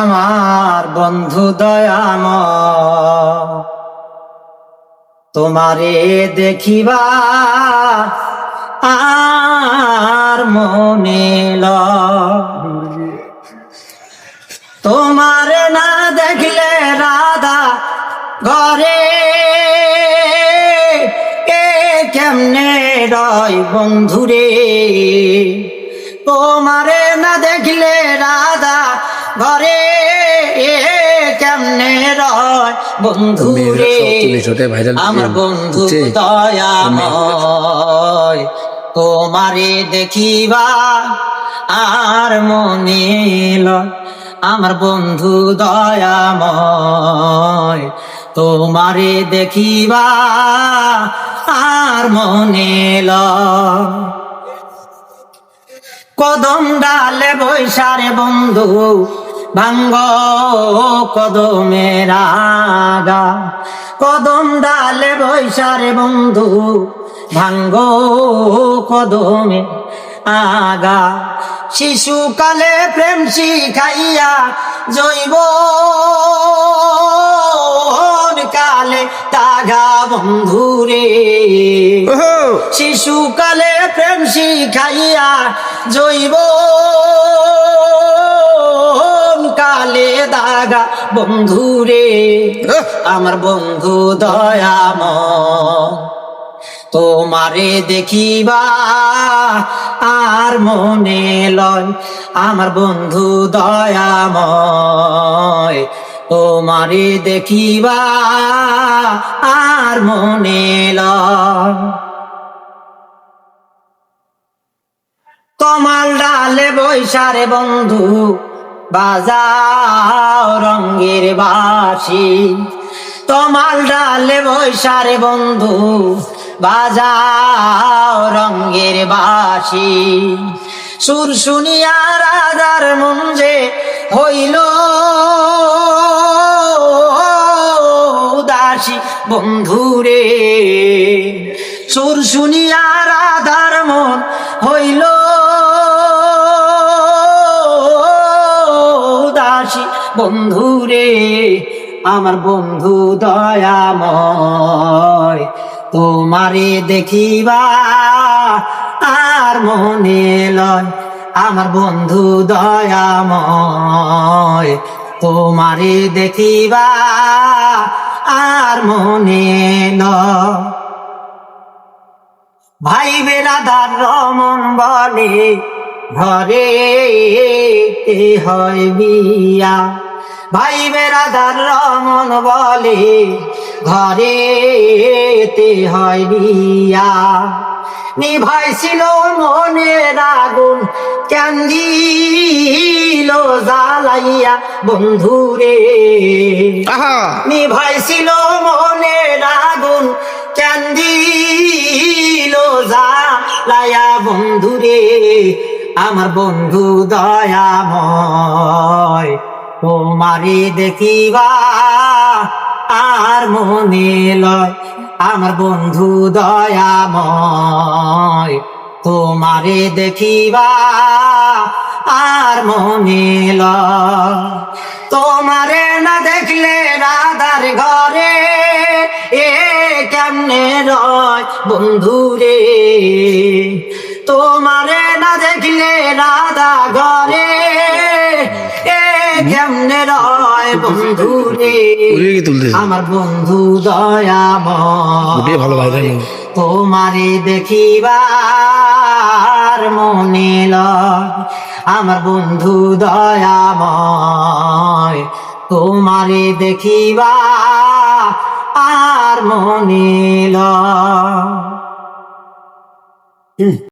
আমার বন্ধু দয়াম তোমারে দেখিবা আর মনে লয়। তোমারে না দেখলে রাধা ঘরে, এ কেমনে রয় বন্ধুরে তোমারে না দেখলে রাধা ঘরে কেমনে রয়? ওটাই viral আমার বন্ধু। দয়াময়। তোমারে দেখিবা আর মনে আমার বন্ধু দয়াময়। তোমারে দেখিবা আর মনে লয়। কদম ডালে বৈশারে বন্ধু ভাঙ্গ কদমের আগা কদম ডালে বৈশারে বন্ধু ভাঙ্গ কদমে আগা। শিশুকালে প্রেম শিখাইয়া জৈব কালে তাগা বন্ধু বন্ধুরে শিশুকালে প্রেম শিখাইয়া জৈব কালে দাগা বন্ধুরে আমার বন্ধু দয়াম। তোমারে দেখিবা আর মনে লয় আমার বন্ধু দয়াময় তোমারে দেখিবা আর মনে লয়। কমাল ডালে বৈশারে বন্ধু বাজাও রঙ্গের বাসি তোমাল ডালে বৈশারে বন্ধু, বাজাও রঙ্গের বাসি সুর শুনিয়া রাজার মঞ্জে হইল দাসী বন্ধুরে সুর শুনিয়া রাধার মন হইল দাসী বন্ধুরে, আমার বন্ধু দয়াময়, তোমারে দেখিবা আর মনে লয়, আমার বন্ধু দয়াময়, তোমারে দেখিবা আর মনে লয়। ভাই বেরাদার রমন বলে ঘরে হয় বিয়া ভাই বেরাদার রমন বলে ঘরে তে হয় বিয়া নিভাইছিল মনের আগুন ক্যান্দিল জ্বালাইয়া বন্ধুরে। আহা! নিভাইছিল মনের আগুন ক্যান্দিল লায়া বন্ধুরে। আমার বন্ধু দয়াময়, তোমারে দেখিবা আর মনে লয়, আমার বন্ধু দয়াময়, তোমারে দেখিবা আর মনে লয়। তোমারে না দেখলে রাধার ঘরে এ কেমনে রয় বন্ধুরে? তোমারে না দেখলে রাধা ঘরে। এ কেমনে রয় বন্ধু রে? আমার বন্ধু দয়াময়। ভালো। তোমারে দেখিবার মনে লয়। আমার বন্ধু দয়া দয়াময়। তোমারে দেখিবা আর মনে লয়।